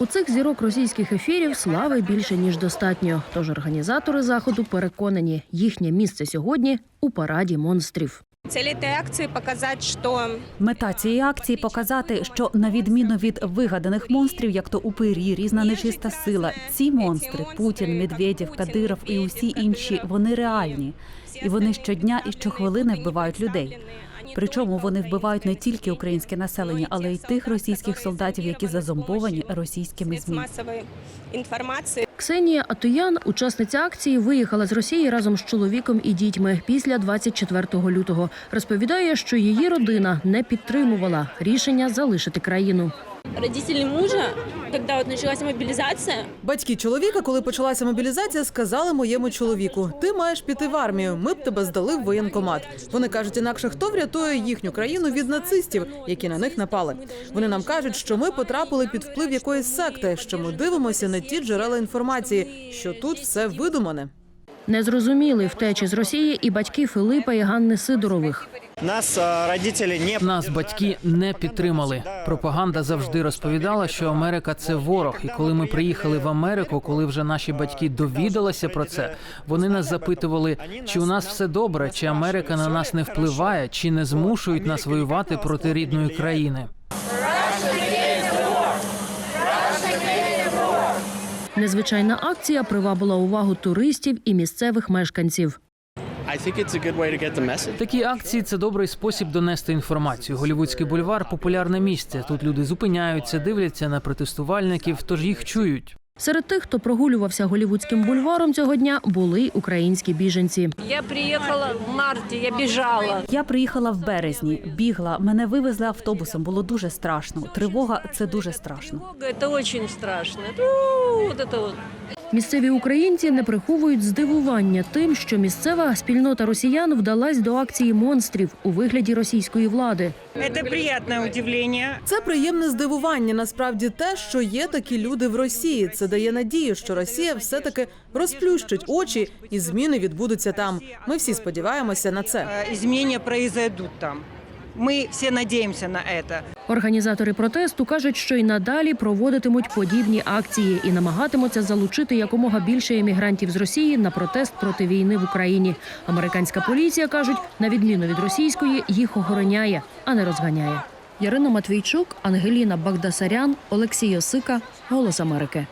У цих зірок російських ефірів слави більше ніж достатньо. Тож організатори заходу переконані, їхнє місце сьогодні у параді монстрів. Цель этой акции показать, что Мета цієї акції показати, що на відміну від вигаданих монстрів, як то упирі, різна нечиста сила, ці монстри Путін, Медведєв, Кадиров і усі інші вони реальні, і вони щодня і щохвилини вбивають людей. Причому вони вбивають не тільки українське населення, але й тих російських солдатів, які зазомбовані російськими змі. Ксенія Атуян, учасниця акції, виїхала з Росії разом з чоловіком і дітьми після 24 лютого. Розповідає, що її родина не підтримувала рішення залишити країну. Родители мужа, когда вот началась мобилизация, Батьки чоловіка, коли почалася мобілізація, сказали моєму чоловіку: ти маєш піти в армію. Ми б тебе здали в воєнкомат. Вони кажуть, інакше хто врятує їхню країну від нацистів, які на них напали. Вони нам кажуть, що ми потрапили під вплив якоїсь секти, що ми дивимося на ті джерела інформації, що тут все видумане. Не зрозуміли втечі з Росії і батьки Филипа і Ганни Сидорових. Нас а, родители не Нас батьки не підтримали. Пропаганда завжди розповідала, що Америка це ворог. І коли ми приїхали в Америку, коли вже наші батьки довідалися про це, вони нас запитували, чи у нас все добре, чи Америка на нас не впливає, чи не змушують нас воювати проти рідної країни. Незвичайна акція привабила увагу туристів і місцевих мешканців. Такі акції це добрий спосіб донести інформацію. Голівудський бульвар популярне місце. Тут люди зупиняються, дивляться на протестувальників, тож їх чують. Серед тих, хто прогулювався голівудським бульваром цього дня, були й українські біженці. Я приехала в марте, я бежала. Я приїхала в березні, бігла, мене вивезли автобусом. Було дуже страшно. Тривога це дуже страшно. Это очень страшно. Ну, вот это вот. Місцеві українці не приховують здивування тим, що місцева спільнота росіян вдалась до акції монстрів у вигляді російської влади. Это приятное удивление. Це приємне здивування. Насправді те, що є такі люди в Росії. Це дає надію, що Росія все таки розплющить очі і зміни відбудуться там. Ми всі сподіваємося на це. Э, Изменения произойдут там. Мы все надеемся на это. Організатори протесту кажуть, що й надалі проводитимуть подібні акції і намагатимуться залучити якомога більше емігрантів з Росії на протест проти війни в Україні. Американська поліція кажуть, на відміну від російської, їх охороняє, а не розганяє. Ярина Матвійчук, Ангеліна Багдасарян, Олексій Осика, Голос Америки.